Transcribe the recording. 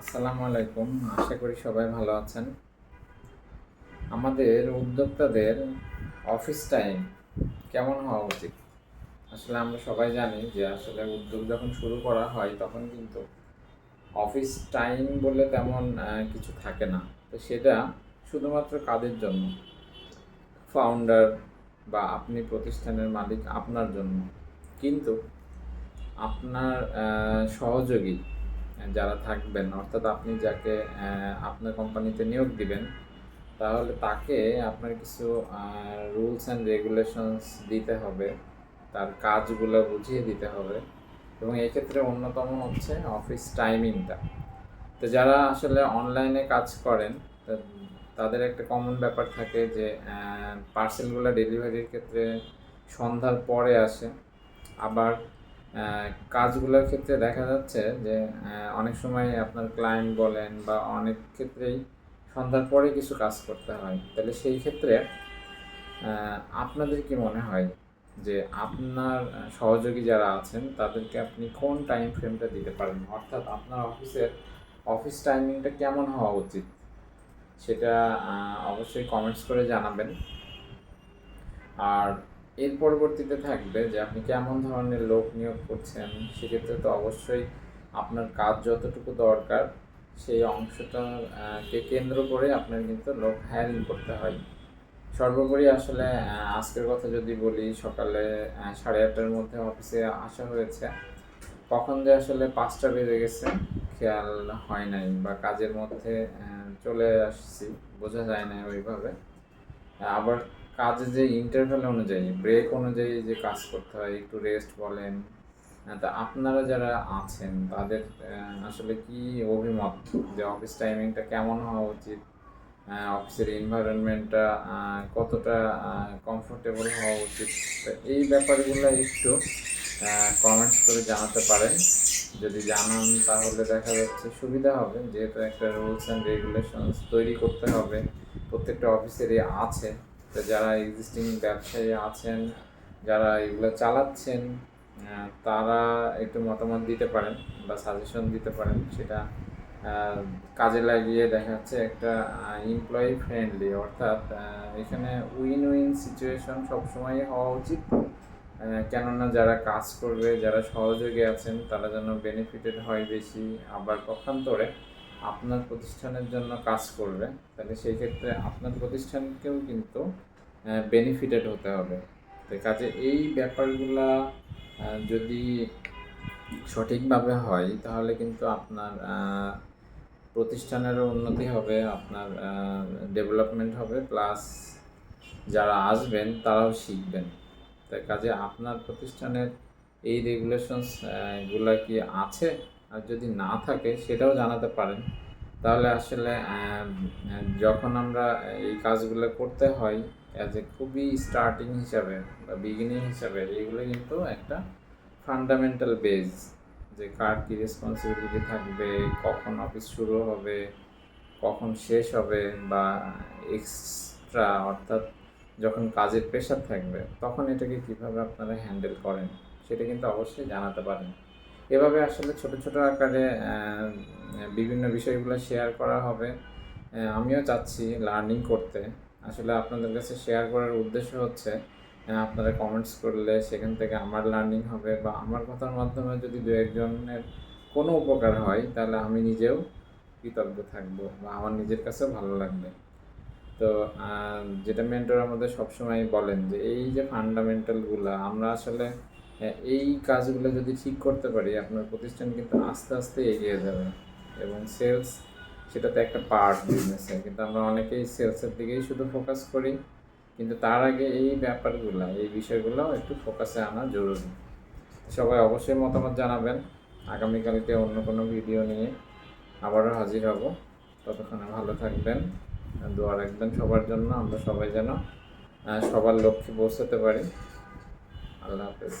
আসসালামু আলাইকুম। আশা করি সবাই ভালো আছেন। আমাদের উদ্যোক্তাদের অফিস টাইম কেমন হওয়া উচিত? আসলে আমরা সবাই জানি যে আসলে উদ্যোগ যখন শুরু করা হয়, তখন কিন্তু অফিস টাইম বলে তেমন কিছু থাকে না। তো সেটা শুধুমাত্র কাদের জন্য? ফাউন্ডার বা আপনি প্রতিষ্ঠানের মালিক আপনার জন্য। কিন্তু আপনার সহযোগী যারা থাকবেন, অর্থাৎ আপনি যাকে আপনার কোম্পানিতে নিয়োগ দিবেন, তাহলে তাকে আপনার কিছু রুলস অ্যান্ড রেগুলেশনস দিতে হবে, তার কাজগুলো বুঝিয়ে দিতে হবে এবং এক্ষেত্রে অন্যতম হচ্ছে অফিস টাইমিংটা তো যারা আসলে অনলাইনে কাজ করেন তাদের একটা কমন ব্যাপার থাকে যে পার্সেলগুলো ডেলিভারির ক্ষেত্রে সন্ধ্যার পরে আসে, আবার কাজগুলোর ক্ষেত্রে দেখা যাচ্ছে যে অনেক সময় আপনার ক্লায়েন্ট বলেন বা অনেক ক্ষেত্রেই সন্ধ্যার পরে কিছু কাজ করতে হয়। তাহলে সেই ক্ষেত্রে আপনাদের কি মনে হয় যে, আপনার সহযোগী যারা আছেন, তাদেরকে আপনি কোন টাইম ফ্রেমটা দিতে পারেন? অর্থাৎ আপনার অফিসের অফিস টাইমিংটা কেমন হওয়া উচিত? সেটা অবশ্যই কমেন্টস করে জানাবেন। আর এর পরবর্তীতে থাকবে যে আপনি কেমন ধরনের লোক নিয়োগ করছেন, সেক্ষেত্রে তো অবশ্যই আপনার কাজ যতটুকু দরকার, সেই অংশটাকে কেন্দ্র করে আপনার কিন্তু লোক হায়ারিং করতে হয়। সর্বোপরি আসলে আজকের কথা যদি বলি, সকালে সাড়ে আটটার মধ্যে অফিসে আসা হয়েছে। কখন যে আসলে পাঁচটা বেজে গেছে, খেয়াল হয় নাই বা কাজের মধ্যে চলে আসছি, বোঝা যায় না ওইভাবে। আবার কাজে যে ইন্টারভেল অনুযায়ী ব্রেক অনুযায়ী যে কাজ করতে হয় একটু রেস্ট বলেন। আহ, তা আপনারা যারা আছেন তাদের আসলে কি অভিমত যে অফিস টাইমিংটা কেমন হওয়া উচিত? অফিসের এনভায়রনমেন্টটা কতটা কমফোর্টেবল হওয়া উচিত? এই ব্যাপারগুলো একটু কমেন্টস করে জানাতে পারেন। যদি জানান তাহলে দেখা যাচ্ছে সুবিধা হবে। যেহেতু একটা রুলস অ্যান্ড রেগুলেশনস তৈরি করতে হবে। প্রত্যেকটা অফিসেরই আছে। তো যারা এক্সিস্টিং ব্যবসায়ী আছেন, যারা এগুলো চালাচ্ছেন তারা একটু মতামত দিতে পারেন বা সাজেশন দিতে পারেন। সেটা কাজে লাগিয়ে দেখা যাচ্ছে একটা এমপ্লয়ি ফ্রেন্ডলি অর্থাৎ এখানে উইন উইন সিচুয়েশন সবসময় হওয়া উচিত। কেননা যারা কাজ করবে, যারা সহযোগী আছেন, তারা যেন বেনিফিটেড হয় বেশি আবার পক্ষান্তরে। আপনার প্রতিষ্ঠানের জন্য কাজ করবে, তাহলে সেই ক্ষেত্রে আপনার প্রতিষ্ঠানকেও কিন্তু বেনিফিটেড হতে হবে। তো কাজে এই ব্যাপারগুলা যদি সঠিকভাবে হয়, তাহলে কিন্তু আপনার প্রতিষ্ঠানেরও উন্নতি হবে, আপনার ডেভেলপমেন্ট হবে প্লাস যারা আসবেন, তারাও শিখবেন। তাই কাজে আপনার প্রতিষ্ঠানের এই রেগুলেশনসগুলা কি আছে? আর যদি না থাকে, সেটাও জানাতে পারেন। তাহলে আসলে যখন আমরা এই কাজগুলো করতে হয় অ্যাজ এ খুবই স্টার্টিং হিসাবে বা বিগিনিং হিসাবে এইগুলো কিন্তু একটা ফান্ডামেন্টাল বেজ যে কার কী রেসপন্সিবিলিটি থাকবে, কখন অফিস শুরু হবে, কখন শেষ হবে, বা এক্সট্রা অর্থাৎ যখন কাজের প্রেশার থাকবে, তখন এটাকে কীভাবে আপনারা হ্যান্ডেল করেন, সেটা কিন্তু অবশ্যই জানাতে পারেন। এভাবে আসলে ছোট ছোট আকারে বিভিন্ন বিষয়গুলো শেয়ার করা হবে। আমিও চাচ্ছি লার্নিং করতে। আসলে আপনাদের কাছে শেয়ার করার উদ্দেশ্য হচ্ছে আপনারা কমেন্টস করলে সেখান থেকে আমার লার্নিং হবে বা আমার কথার মাধ্যমে যদি দু একজনের কোনো উপকার হয়, তাহলে আমি নিজেও কৃতজ্ঞ থাকব বা আমার নিজের কাছেও ভালো লাগবে। তো যেটা মেন্টর আমাদের সবসময় বলেন যে, এই যে ফান্ডামেন্টালগুলো আমরা আসলে এই কাজগুলো যদি ঠিক করতে পারি, আপনার প্রতিষ্ঠান কিন্তু আস্তে আস্তে এগিয়ে যাবে। এবং সেলস সেটাতে একটা পার্ট বিজনেসে কিন্তু আমরা অনেকেই সেলসের দিকেই শুধু ফোকাস করি। কিন্তু তার আগে এই ব্যাপারগুলো, এই বিষয়গুলো একটু ফোকাসে আনা জরুরি। সবাই অবশ্যই মতামত জানাবেন। আগামীকালকে অন্য কোনো ভিডিও নিয়ে আবারও হাজির হব। ততক্ষণে ভালো থাকবেন। দোয়া রাখবেন সবার জন্য। আমরা সবাই যেন সবার লক্ষ্যে পৌঁছাতে পারি। আল্লাহ হাফেজ